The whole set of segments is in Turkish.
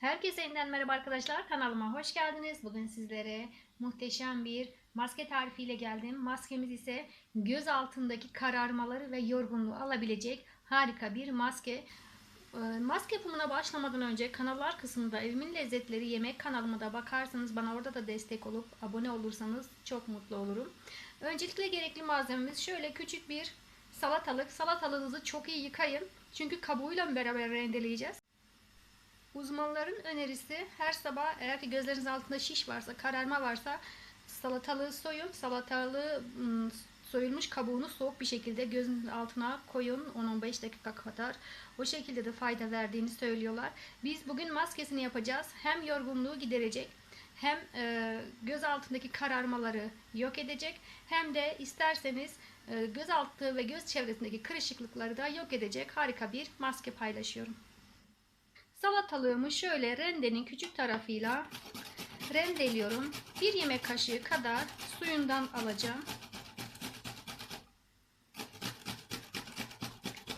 Herkese yeniden merhaba arkadaşlar. Kanalıma hoş geldiniz. Bugün sizlere muhteşem bir maske tarifiyle geldim. Maskemiz ise göz altındaki kararmaları ve yorgunluğu alabilecek harika bir maske. Ee, Maske yapımına başlamadan önce kanallar kısmında evimin lezzetleri yemek kanalıma da bakarsanız bana orada da destek olup abone olursanız çok mutlu olurum. Öncelikle gerekli malzememiz şöyle küçük bir salatalık. Salatalığınızı çok iyi yıkayın. Çünkü kabuğuyla beraber rendeleyeceğiz. Uzmanların önerisi her sabah eğer ki gözleriniz altında şiş varsa, kararma varsa salatalığı soyun. Salatalığı soyulmuş kabuğunu soğuk bir şekilde gözün altına koyun 10-15 dakika kadar. O şekilde de fayda verdiğini söylüyorlar. Biz bugün maskesini yapacağız. Hem yorgunluğu giderecek hem göz altındaki kararmaları yok edecek hem de isterseniz göz altı ve göz çevresindeki kırışıklıkları da yok edecek harika bir maske paylaşıyorum. Salatalığımı şöyle rendenin küçük tarafıyla rendeliyorum. Bir yemek kaşığı kadar suyundan alacağım.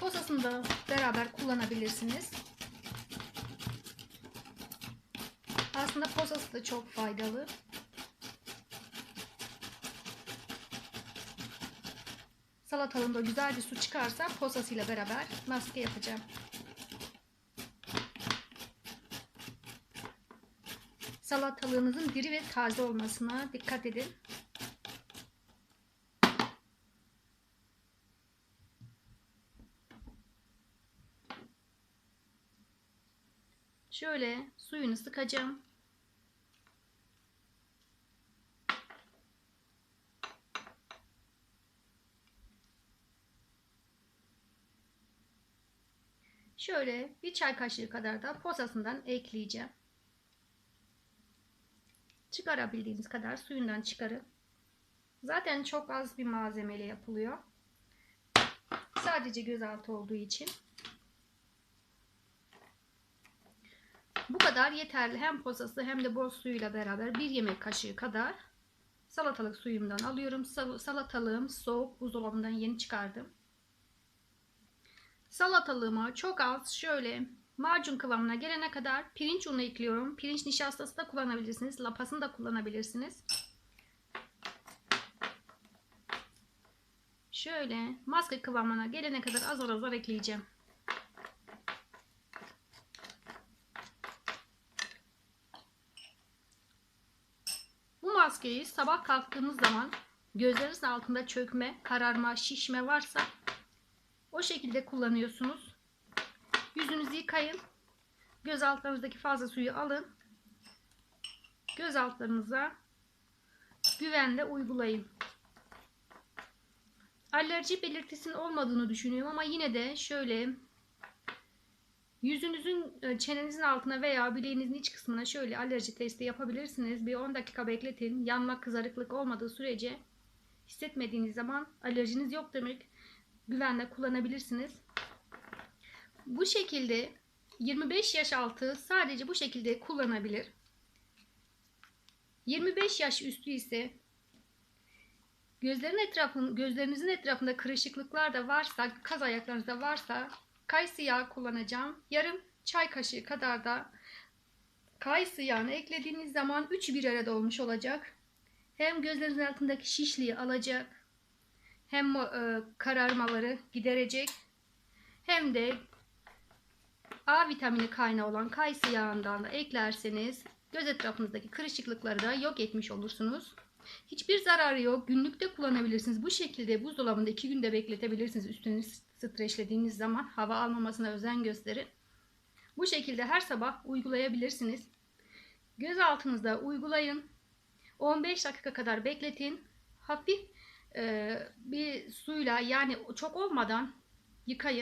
Posasını da beraber kullanabilirsiniz. Aslında posası da çok faydalı. Salatalığımda güzel bir su çıkarsa posasıyla beraber maske yapacağım. Salatalığınızın diri ve taze olmasına dikkat edin. Şöyle suyunu sıkacağım. Şöyle bir çay kaşığı kadar da posasından ekleyeceğim. Çıkarabildiğiniz kadar suyundan çıkarın. Zaten çok az bir malzemeyle yapılıyor. Sadece gözaltı olduğu için. Bu kadar yeterli. Hem posası hem de bol suyuyla beraber bir yemek kaşığı kadar salatalık suyumdan alıyorum. Salatalığım soğuk buzdolabından yeni çıkardım. Salatalığıma çok az şöyle macun kıvamına gelene kadar pirinç unu ekliyorum. Pirinç nişastası da kullanabilirsiniz. Lapasını da kullanabilirsiniz. Şöyle maske kıvamına gelene kadar azar azar ekleyeceğim. Bu maskeyi sabah kalktığınız zaman gözleriniz altında çökme, kararma, şişme varsa o şekilde kullanıyorsunuz. Yüzünüzü yıkayın. Göz altlarınızdaki fazla suyu alın. Göz altlarınıza güvenle uygulayın. Alerji belirtisinin olmadığını düşünüyorum ama yine de şöyle yüzünüzün e, çenenizin altına veya bileğinizin iç kısmına şöyle alerji testi yapabilirsiniz. Bir 10 dakika bekletin. Yanma, kızarıklık olmadığı sürece hissetmediğiniz zaman alerjiniz yok demek. Güvenle kullanabilirsiniz. Bu şekilde 25 yaş altı sadece bu şekilde kullanabilir. 25 yaş üstü ise gözlerin etrafın, gözlerinizin etrafında kırışıklıklar da varsa, kaz ayaklarınızda varsa kayısı yağı kullanacağım. Yarım çay kaşığı kadar da kayısı yağını eklediğiniz zaman 3 bir arada olmuş olacak. Hem gözlerinizin altındaki şişliği alacak, hem e, kararmaları giderecek, hem de A vitamini kaynağı olan kayısı yağından da eklerseniz göz etrafınızdaki kırışıklıkları da yok etmiş olursunuz. Hiçbir zararı yok. Günlükte kullanabilirsiniz. Bu şekilde buzdolabında 2 günde bekletebilirsiniz. Üstünü streçlediğiniz zaman hava almamasına özen gösterin. Bu şekilde her sabah uygulayabilirsiniz. Göz altınızda uygulayın. 15 dakika kadar bekletin. Hafif e, bir suyla yani çok olmadan yıkayın.